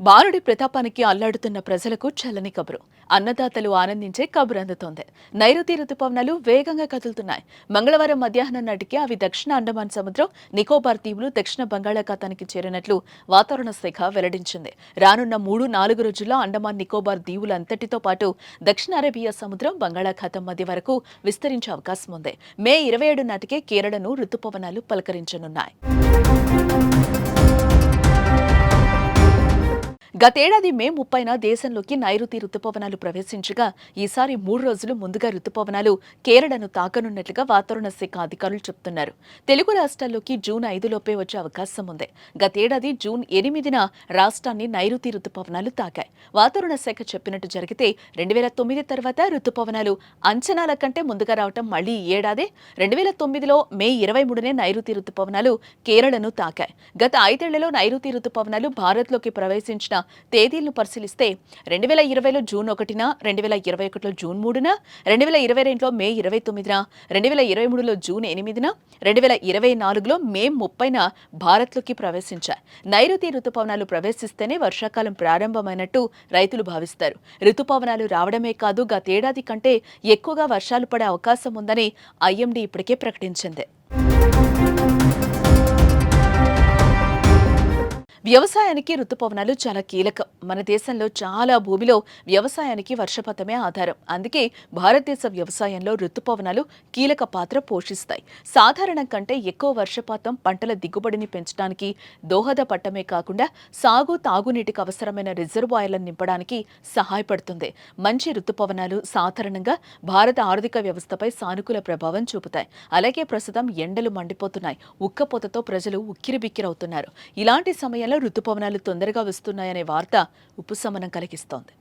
బాలుడి ప్రతాపానికి అల్లాడుతున్న ప్రజలకు చల్లని కబురు. అన్నదాతలు ఆనందించే కబురు అందుతోంది. నైరుతి రుతుపవనాలు వేగంగా కదులుతున్నాయి. మంగళవారం మధ్యాహ్నం నాటికి అవి దక్షిణ అండమాన్ సముద్రం నికోబార్ దీవులు దక్షిణ బంగాళాఖాతానికి చేరినట్లు వాతావరణ శాఖ వెల్లడించింది. రానున్న మూడు నాలుగు రోజుల్లో అండమాన్ నికోబార్ దీవులు అంతటితో పాటు దక్షిణ అరేబియా సముద్రం బంగాళాఖాతం మధ్య వరకు విస్తరించే అవకాశం ఉంది. మే ఇరవై ఏడు నాటికే కేరళను రుతుపవనాలు పలకరించనున్నాయి. గతేడాది మే ముప్పైన దేశంలోకి నైరుతి రుతుపవనాలు ప్రవేశించగా ఈసారి మూడు రోజులు ముందుగా రుతుపవనాలు కేరళను తాకనున్నట్లుగా వాతావరణ శాఖ అధికారులు చెబుతున్నారు తెలుగు రాష్ట్రాల్లోకి జూన్ ఐదులోపే వచ్చే అవకాశం ఉంది. గతేడాది జూన్ ఎనిమిదిన రాష్ట్రాన్ని నైరుతి రుతుపవనాలు తాకాయి. వాతావరణ శాఖ చెప్పినట్టు జరిగితే రెండు వేల తొమ్మిది తర్వాత రుతుపవనాలు అంచనాల కంటే ముందుగా రావటం మళ్ళీ ఈ ఏడాదే. రెండు వేల తొమ్మిదిలో మే ఇరవై మూడునే నైరుతి రుతుపవనాలు కేరళను తాకాయి. గత ఐదేళ్ళలో నైరుతి రుతుపవనాలు భారత్లోకి ప్రవేశించిన తేదీలను పరిశీలిస్తే రెండు వేల ఇరవైలో జూన్ ఒకటిన రెండు వేల ఇరవై ఒకటిలో జూన్ మూడున రెండు వేల ఇరవై రెండులో మే ఇరవై తొమ్మిదిన రెండు వేల ఇరవై మూడులో జూన్ ఎనిమిదిన రెండు వేల ఇరవై నాలుగులో మే ముప్పైన భారత్లోకి ప్రవేశించాయి నైరుతి రుతుపవనాలు ప్రవేశిస్తేనే వర్షాకాలం ప్రారంభమైనట్టు రైతులు భావిస్తారు. రుతుపవనాలు రావడమే కాదు గతేడాది కంటే ఎక్కువగా వర్షాలు పడే అవకాశం ఉందని ఐఎండీ ఇప్పటికే ప్రకటించింది. వ్యవసాయానికి రుతుపవనాలు చాలా కీలకం. మన దేశంలో చాలా భూమిలో వ్యవసాయానికి వర్షపాతమే ఆధారం. అందుకే భారతదేశ వ్యవసాయంలో రుతుపవనాలు కీలక పాత్ర పోషిస్తాయి. సాధారణం కంటే ఎక్కువ వర్షపాతం పంటల దిగుబడిని పెంచడానికి దోహదపడటమే కాకుండా సాగు తాగునీటికి అవసరమైన రిజర్వాయర్లను నింపడానికి సహాయపడుతుంది. మంచి రుతుపవనాలు సాధారణంగా భారత ఆర్థిక వ్యవస్థపై సానుకూల ప్రభావం చూపుతాయి. అలాగే ప్రస్తుతం ఎండలు మండిపోతున్నాయి. ఉక్కపోతతో ప్రజలు ఉక్కిరిబిక్కిరవుతున్నారు. ఇలాంటి సమయంలో రుతుపవనాలు తొందరగా వస్తున్నాయనే వార్త ఉపశమనం కలిగిస్తోంది.